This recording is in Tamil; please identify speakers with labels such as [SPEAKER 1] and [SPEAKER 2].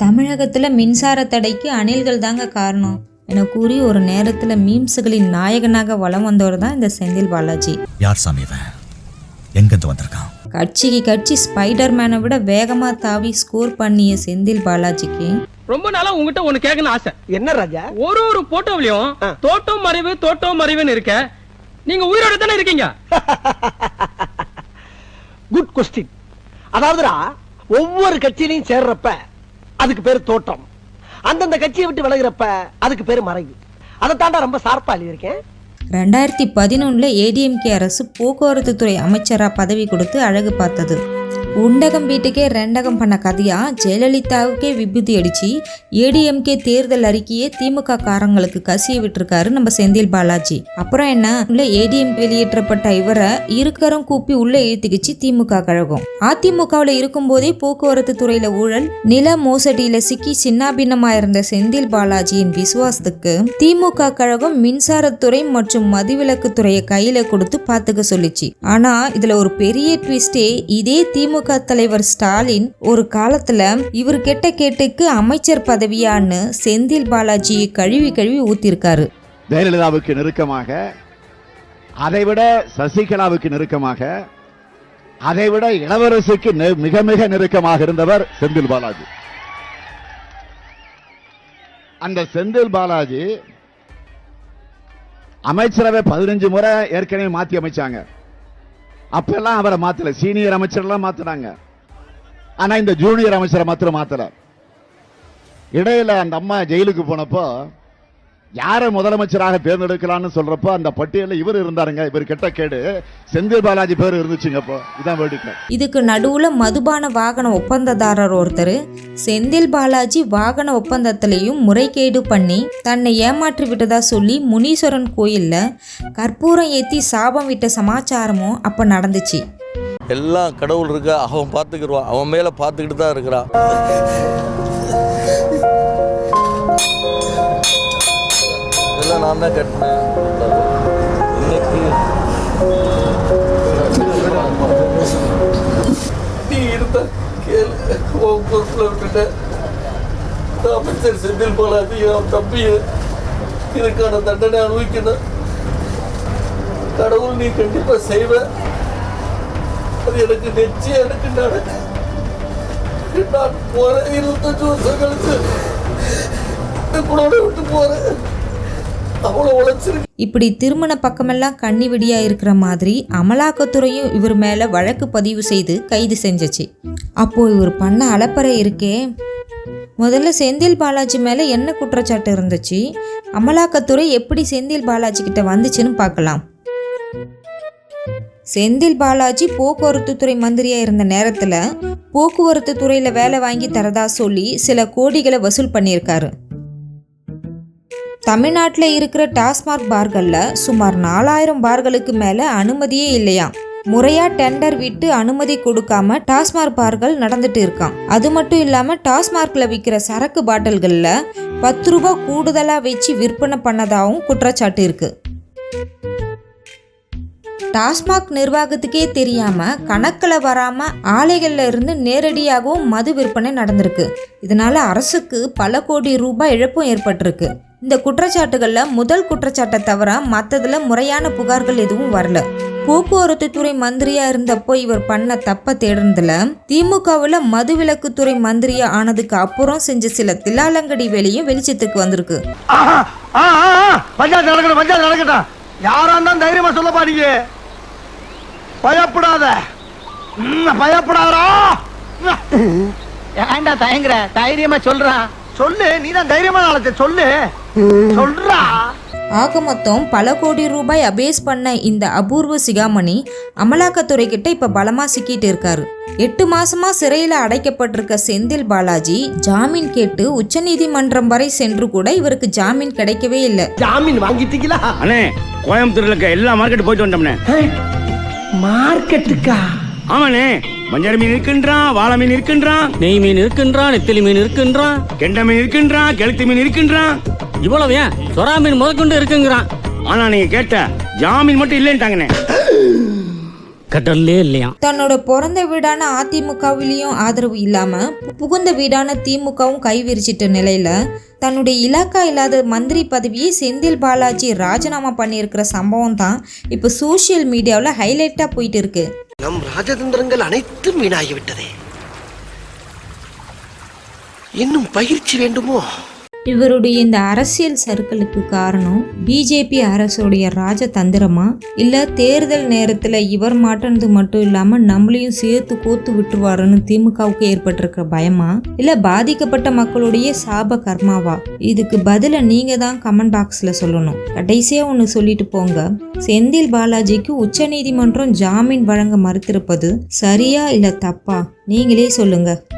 [SPEAKER 1] தமிழகத்துல மின்சார தடைக்கு அணில்கள் தாங்க காரணம் என கூறி ஒரு நேரத்துல மீம்ஸுகளின் நாயகனாக வலம் வந்தவர் தான் இந்த செந்தில் பாலாஜி.
[SPEAKER 2] யார் சாமி எங்கிருந்து வந்திருக்கான்?
[SPEAKER 1] கட்சிக்கு கட்சி ஸ்பைடர் மேனை விட வேகமா தாவி ஸ்கோர் பண்ணிய செந்தில் பாலாஜிக்கு
[SPEAKER 3] ரொம்ப நாளா உங்ககிட்ட ஒண்ணு கேட்கணும் ஆசை.
[SPEAKER 4] என்ன ராஜா?
[SPEAKER 3] ஒரு ஒரு போட்டோவிலையும் தோட்டம் மறைவு தோட்டம் மறைவுன்னு இருக்க. நீங்க உயிரோட தானே இருக்கீங்க?
[SPEAKER 4] குட் கொஸ்டின் அதாவதுடா ஒவ்வொரு கட்சியிலையும் சேர்றப்ப அதுக்கு பேரு தோட்டம். அந்தந்த கட்சியை விட்டு விலகிறப்ப அதுக்கு பேரு மறைவு. அதை தாண்டா ரொம்ப சார்பா எழுதியிருக்கேன்.
[SPEAKER 1] ரெண்டாயிரத்தி பதினொன்றில் ஏடிஎம்கே அரசு போக்குவரத்து துறை அமைச்சராக பதவி கொடுத்து அழகு பார்த்தது. உண்டகம் வீட்டுக்கே ரெண்டகம் பண்ண கதையா ஜெயலலிதாவுக்கே விபூதி அடிச்சு ஏடிஎம்கே தேர்தல் அறிக்கையே திமுக காரங்களுக்கு கசிய விட்டுருக்காரு நம்ம செந்தில் பாலாஜி. அப்புறம் என்ன? உள்ள ஏடிஎம் வெளியேற்றப்பட்ட இவரை இருக்கரம் கூப்பி உள்ள இழுத்துக்கிச்சு திமுக கழகம். அதிமுகவில் இருக்கும்போதே போக்குவரத்து துறையில ஊழல் நில மோசடியில சிக்கி சின்னாபின்னமா இருந்த செந்தில் பாலாஜியின் விசுவாசத்துக்கு திமுக கழகம் மின்சாரத்துறை மற்றும் மதுவிலக்கு துறையை கையில கொடுத்து பாத்துக்க சொல்லிச்சு. ஆனா இதுல ஒரு பெரிய ட்விஸ்டே இதே திமுக தலைவர் ஸ்டாலின் ஒரு காலத்துல இவர் கெட்ட கேட்டுக்கு அமைச்சர் பதவியான்னு செந்தில் பாலாஜியை கழுவி கழுவி ஊத்திருக்காரு.
[SPEAKER 5] ஜெயலலிதாவுக்கு நெருக்கமாக அதைவிட சசிகலாவுக்கு நெருக்கமாக அதைவிட இளவரசுக்கு மிக மிக நெருக்கமாக இருந்தவர் செந்தில் பாலாஜி. அந்த செந்தில் பாலாஜி அமைச்சரவை பதினஞ்சு முறை ஏற்கனவே மாத்தி அமைச்சாங்க. அப்பெல்லாம் அவரை மாத்தல. சீனியர் அமைச்சர்லாம் மாத்தினாங்க. ஆனா இந்த ஜூனியர் அமைச்சரை மாத்திரம் மாத்தல. இடையில அந்த அம்மா ஜெயிலுக்கு போனப்போ யாரை முதலமைச்சராக தேர்ந்தெடுக்கலாம்னு சொல்றப்போ அந்த பட்டியலில் இவர் இருந்தாருங்க. இவர் கெட்ட கேடு. செந்தில் பாலாஜி பேர் இருந்துச்சுங்க அப்போ இதான் வேடிக்கை
[SPEAKER 1] இதுக்கு நடுவுல மதுபான வாகன ஒப்பந்ததாரர் ஒருத்தர் செந்தில் பாலாஜி வாகன ஒப்பந்தத்திலையும் முறைகேடு பண்ணி தன்னை ஏமாற்றி விட்டதா சொல்லி முனீஸ்வரன் கோயில்ல கற்பூரம் ஏத்தி சாபம் விட்ட சமாச்சாரமும் அப்ப நடந்துச்சு.
[SPEAKER 6] எல்லாம் கடவுள் இருக்க அவன் பார்த்துக்கிடுவான். அவன் மேலே பார்த்துக்கிட்டு தான் இருக்கிறான். நான் தான் கட்டினேன் இன்னைக்கு நீ இருந்த கேளு. உன் பொறுப்பில் விட்டுட்ட. அமைச்சர் செந்தில் பாலாஜி அவன் தம்பியை இதுக்கான தண்டனை அனுபவிக்கணும். கடவுள் நீ கண்டிப்பாக செய்வ. அது எனக்கு நிச்சயம் எனக்கு நடக்கும் நான் போறேன் இருபத்தஞ்சு வருஷம் கழிச்சு இந்த குழந்தை விட்டு போறேன். அவ்வளோ உழைச்சிருக்கு
[SPEAKER 1] இப்படி திருமண பக்கமெல்லாம் கண்ணி வெடியா இருக்கிற மாதிரி அமலாக்கத்துறையும் இவர் மேல வழக்கு பதிவு செய்து கைது செஞ்சுச்சு. அப்போ இவர் பண்ண அலப்பறை இருக்கே. முதல்ல செந்தில் பாலாஜி மேல என்ன குற்றச்சாட்டு இருந்துச்சு? அமலாக்கத்துறை எப்படி செந்தில் பாலாஜி கிட்ட வந்துச்சுன்னு பார்க்கலாம். செந்தில் பாலாஜி போக்குவரத்து துறை மந்திரியா இருந்த நேரத்துல போக்குவரத்து துறையில வேலை வாங்கி தரதா சொல்லி சில கோடிகளை வசூல் பண்ணியிருக்காரு. தமிழ்நாட்டில் இருக்கிற டாஸ்மாக் பார்களில் சுமார் நாலாயிரம் பார்களுக்கு மேலே அனுமதியே இல்லையாம். முறையாக டெண்டர் விட்டு அனுமதி கொடுக்காம டாஸ்மாக் பார்கள் நடந்துட்டு இருக்கான் அது மட்டும் இல்லாமல் டாஸ்மார்க்கில் விற்கிற சரக்கு பாட்டில்களில் பத்து ரூபாய் கூடுதலாக வச்சு விற்பனை பண்ணதாகவும் குற்றச்சாட்டு இருக்கு. டாஸ்மாக் நிர்வாகத்துக்கே தெரியாம கணக்கில் வராம ஆலைகள்ல இருந்து நேரடியாகவும் மது விற்பனை நடந்திருக்கு. இதனால அரசுக்கு பல கோடி ரூபாய் இழப்பும் ஏற்பட்டிருக்கு. இந்த குற்றச்சாட்டுகள்ல முதல் குற்றச்சாட்டை தவிர மற்றதுல முறையான புகார்கள் எதுவும் வரல. போக்குவரத்து துறை மந்திரியா இருந்தப்போ இவர் பண்ண தப்ப தேடுனதுல திமுகவுல மதுவிலக்குத்துறை மந்திரியா ஆனதுக்கு அப்புறம் செஞ்ச சில தில்லாலங்கடி வேலையும் வெளிச்சத்துக்கு வந்திருக்கு.
[SPEAKER 4] தைரியமா சொல்லப்பா நீங்க. பயப்படாத.
[SPEAKER 7] ஏன்டா தயங்குற? தைரியமா சொல்றான்
[SPEAKER 4] சொல்லு நீ தான் தைரியமா நாளத்தை சொல்லு. சொல்றா.
[SPEAKER 1] ஆக மொத்தம் பல கோடி ரூபாய் அபேஸ் பண்ண இந்த அபூர்வ சிகாமணி அமலாக்கத்துறை கிட்ட இப்ப பலமா சிக்கிட்டு இருக்காரு. எட்டு மாசமா சிறையில அடைக்கப்பட்டிருக்க செந்தில் பாலாஜி ஜாமீன் கேட்டு உச்சநீதிமன்றம் வரை சென்று கூட இவருக்கு ஜாமீன் கிடைக்கவே இல்லை.
[SPEAKER 4] ஜாமீன் வாங்கிட்டீங்களா?
[SPEAKER 8] அண்ணே கோயம்புத்தூர்ல எல்லா மார்க்கெட் போயிட்டு வந்தோம்னே
[SPEAKER 4] மார்க்கெட்டுக்கா
[SPEAKER 8] ஆமாண்ணே. மஞ்சள் மீன் இருக்கின்றான் வாழை மீன் இருக்கின்றான்
[SPEAKER 3] நெய் மீன் இருக்கின்றான் நெத்திலி மீன் இருக்கின்றான்
[SPEAKER 8] கெண்டை மீன் இருக்கின்றான் கெளுத்தி மீன் இருக்கின்றான்
[SPEAKER 3] இவ்வளவு ஏன்? சொரா மீன் முதற்கொண்டு இருக்குங்கிறான்.
[SPEAKER 8] ஆனா நீங்க கேட்ட ஜாமீன் மட்டும் இல்லைன்ட்டாங்கண்ணே. கடல்லே இல்லையா
[SPEAKER 1] தன்னோட பிறந்த வீடான அதிமுகவிலையும் ஆதரவு இல்லாம புகுந்த வீடான திமுகவும் கை விரிச்சிட்ட நிலையில தன்னுடைய இலாக்கா இல்லாத மந்திரி பதவியை செந்தில் பாலாஜி ராஜினாமா பண்ணியிருக்கிற சம்பவம் தான் இப்போ சோஷியல் மீடியாவில் ஹைலைட்டாக போயிட்டு இருக்கு.
[SPEAKER 4] நம் ராஜதந்திரங்கள் அனைத்தும் வீணாகிவிட்டதே. இன்னும் பயிற்சி வேண்டுமோ?
[SPEAKER 1] இவருடைய இந்த அரசியல் சர்க்கிளுக்கு காரணம் பிஜேபி அரசுடைய ராஜதந்திரமா? இல்லை தேர்தல் நேரத்தில் இவர் மாட்டினது மட்டும் இல்லாமல் நம்மளையும் சேர்த்து கோத்து விட்டுருவாருன்னு திமுகவுக்கு ஏற்பட்டிருக்கிற பயமா? இல்லை பாதிக்கப்பட்ட மக்களுடைய சாப கர்மாவா? இதுக்கு பதிலை நீங்க தான் கமெண்ட் பாக்ஸில் சொல்லணும். கடைசியாக ஒன்று சொல்லிட்டு போங்க. செந்தில் பாலாஜிக்கு உச்சநீதிமன்றம் ஜாமீன் வழங்க மறுத்திருப்பது சரியா இல்லை தப்பா? நீங்களே சொல்லுங்கள்